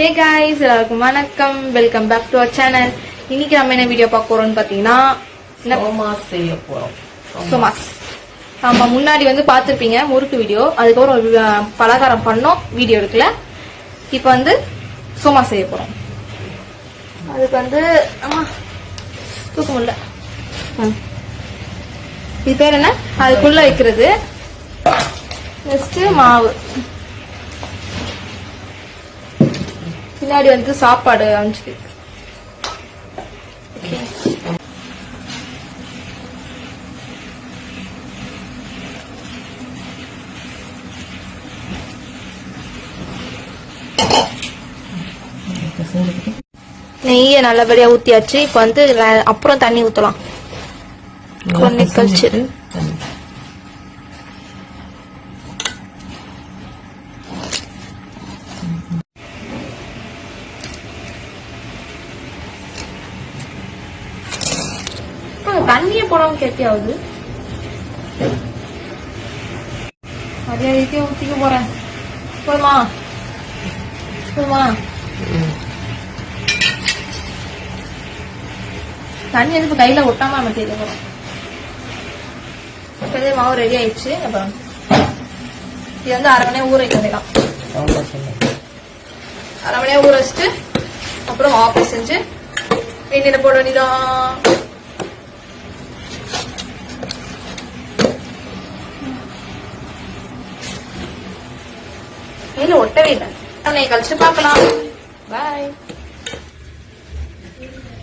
ஹே guys எல்லாருக்கும் வணக்கம். Welcome back to our channel இன்னைக்கு நம்ம என்ன வீடியோ பார்க்க போறோம்னு பார்த்தீங்கன்னா என்ன சோமா செய்ய போறோம். சோமாஸ். ஆமா முன்னாடி வந்து பார்த்துருப்பீங்க முறுக்கு வீடியோ அதுக்கப்புறம் பலகாரம் பண்ணோம் வீடியோ எடுக்கல. இப்போ வந்து சோமா செய்ய போறோம். அதுக்கு வந்து ஆமா தூக்க முடியல. இது பேர் என்ன? அதுக்குள்ள வைக்கிறது. நெக்ஸ்ட் மாவு. பின்னாடி வந்து சாப்பாடு அமைச்சுக்கு நெய்யை நல்லபடியா ஊத்தியாச்சு. இப்போ வந்து அப்புறம் தண்ணி ஊத்தலாம். கொஞ்ச கழிச்சு தண்ணியே போடாம கெட்டியாவது. அதே ரீதியா ஊத்திக்க போறேன். போதுமா? போதுமா? தண்ணி வந்து இப்ப கையில ஒட்டாம நம்ம தேய்க்க போறோம். இப்ப மாவு ரெடி ஆயிடுச்சு. அப்புறம் இது வந்து அரை மணி ஊற வைக்க வேண்டியதான் அரை மணி ஊற வச்சுட்டு அப்புறம் ஆஃபீஸ் செஞ்சு வெந்நீர போட வேண்டியதான் கையில ஒட்டவே இல்லை. அன்னை கழிச்சு பார்க்கலாம். பாய்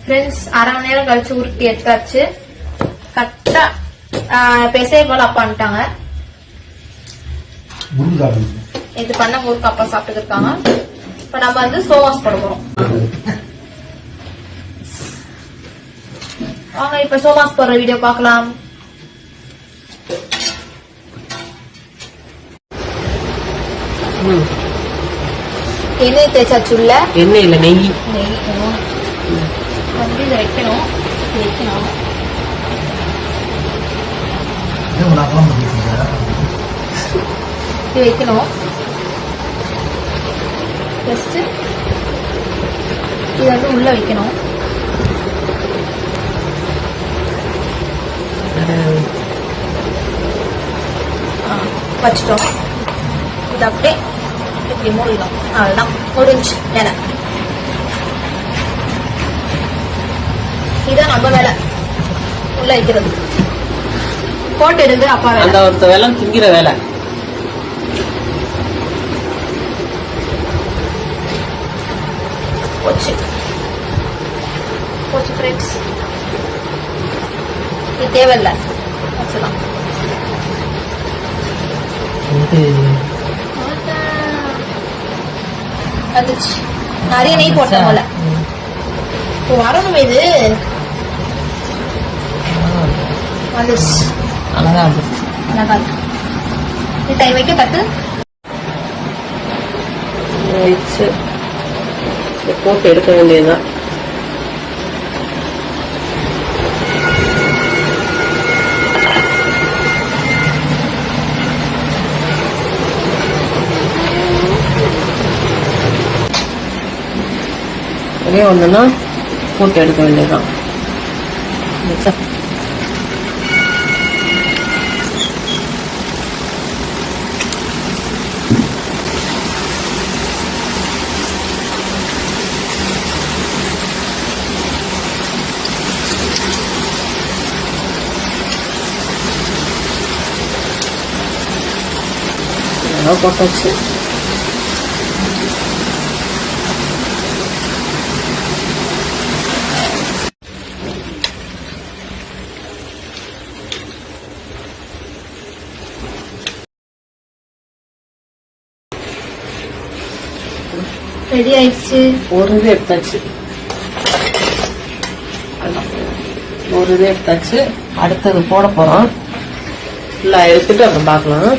ஃப்ரெண்ட்ஸ் அரை மணி நேரம் கழிச்சு உருட்டி எடுத்தாச்சு. கரெக்டா பெசை போல அப்பான்ட்டாங்க இது பண்ண முறுக்கு அப்பா சாப்பிட்டு இருக்காங்க இப்ப நம்ம வந்து சோமாஸ் போட போறோம். வாங்க இப்ப சோமாஸ் போடுற வீடியோ பார்க்கலாம். எண்ணெய் தேய்ச்சாச்சு உள்ள எண்ணெய் இல்ல நெய். நெய். வந்து இதை வைக்கணும். வைக்கணும். இது வைக்கணும். ஃபர்ஸ்ட் இது வந்து உள்ள வைக்கணும். ஆ, வச்சிட்டோம். இது அப்படியே இப்படி மூடிடும் அவ்வளோதான் முடிஞ்சு வேலை இதான் நம்ம வேலை. உள்ள வைக்கிறது. போட்டு எடுங்க அப்பா அந்த ஒருத்த வேலை திங்கிற வேலை. போச்சு. போச்சு ஃப்ரெண்ட்ஸ் இது தேவையில்ல. வச்சுலாம் வந்துச்சு நிறைய நெய் போட்டேன் போல. வரணும் இது. வந்துச்சு அழகா அழகா இருக்கு. வைக்க தட்டு போட்டு எடுக்க வேண்டியதுதான். ஒரே ஒண்ணுன்னா போட்டு எடுக்க வேண்டியதுதான் வச்சா. இதெல்லாம் போட்டாச்சு ரெடி ஆயிடுச்சு ஒரு இது எடுத்தாச்சு ஒரு இது எடுத்தாச்சு அடுத்தது போட போறோம் ஃபுல்லா எடுத்துட்டு அப்புறம் பார்க்கலாம்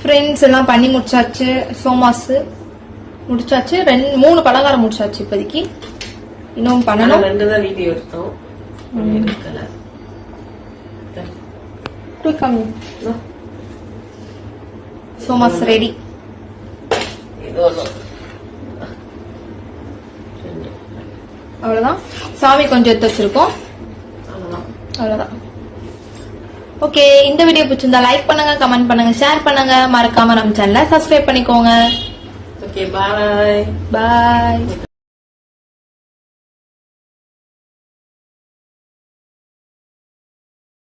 ஃப்ரெண்ட்ஸ் எல்லாம் பண்ணி முடிச்சாச்சு சோமாஸ் முடிச்சாச்சு ரெண்டு மூணு பலகாரம் முடிச்சாச்சு இப்போதைக்கு இன்னும் பண்ணணும் ரெண்டு தான் வீடியோ எடுத்தோம் எடுக்கல. சோமாஸ் ரெடி இது ஒண்ணு ரெண்டு அவ்வளவுதான். சாமி கொஞ்சம் எடுத்து வச்சிருக்கோம். அவ்வளவுதான். அவ்வளவுதான். ஓகே இந்த வீடியோ பிடிச்சிருந்தா லைக் பண்ணுங்க கமெண்ட் பண்ணுங்க ஷேர் பண்ணுங்க. மறக்காம நம்ம சேனலை சப்ஸ்கிரைப் பண்ணிக்கோங்க. ஓகே பாய் பாய்